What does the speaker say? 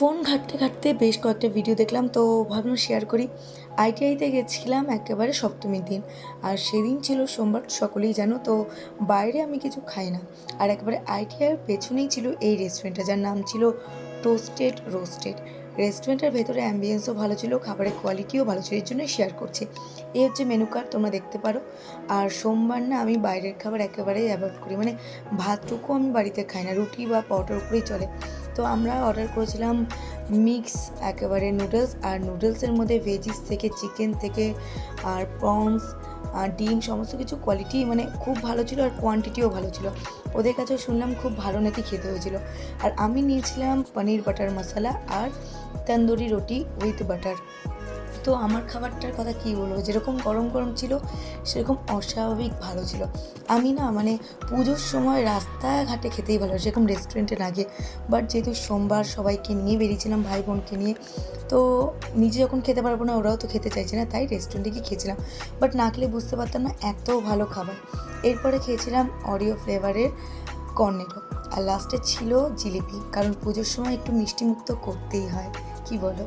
Phone ঘাঁটতে ঘাঁটতে বেশ কয়েকটা ভিডিও দেখলাম, তো ভাবলাম শেয়ার করি। আইটিআইতে গেছিলাম একেবারে সপ্তমীর দিন, আর সেদিন ছিল সোমবার, সকলেই জানো, তো বাইরে আমি কিছু খাই না। আর একেবারে আইটিআইয়ের পেছনেই ছিল এই রেস্টুরেন্টটা যার নাম ছিল টোস্টেড রোস্টেড রেস্টুরেন্টের ভেতরে অ্যাম্বিয়েন্সও ভালো ছিল, খাবারের কোয়ালিটিও ভালো ছিল, এর জন্য শেয়ার করছি। এই হচ্ছে মেনু কার্ড তোমরা দেখতে পারো। আর সোমবার না আমি বাইরের খাবার একেবারেই অ্যাভয়েড করি মানে ভাতটুকু আমি বাড়িতে খাই না, রুটি বা পরোটার উপরেই চলে। তো আমরা অর্ডার করেছিলাম মিক্স একেবারে নুডলস আর নুডলসের মধ্যে ভেজিস থেকে চিকেন থেকে, আর প্রনস আর ডিম সমস্ত কিছু কোয়ালিটি মানে খুব ভালো ছিল আর কোয়ান্টিটিও ভালো ছিল। ওদের কাছেও শুনলাম খুব ভালো নাকি খেতে হয়েছিল। আর আমি নিয়েছিলাম পনির বাটার মশলা আর তন্দুরি রুটি উইথ বাটার তো আমার খাবারটার কথা কী বলব? যেরকম গরম গরম ছিল, সেরকম অস্বাভাবিক ভালো ছিল। আমি না মানে পুজোর সময় রাস্তাঘাটে খেতেই ভালো সেরকম রেস্টুরেন্টে গিয়ে। বাট যেহেতু সোমবার সবাইকে নিয়ে বেরিয়েছিলাম ভাই বোনকে নিয়ে, তো নিজে যখন খেতে পারব না, ওরাও তো খেতে চাইছে না, তাই রেস্টুরেন্টে গিয়ে খেয়েছিলাম। বাট না খেলে বুঝতে পারতাম না, এত ভালো খাবার। এরপরে খেয়েছিলাম অরিও ফ্লেভারের কর্নেটো আর লাস্টে ছিল জিলিপি, কারণ পুজোর সময় একটু মিষ্টিমুক্ত করতেই হয়, কি বলো?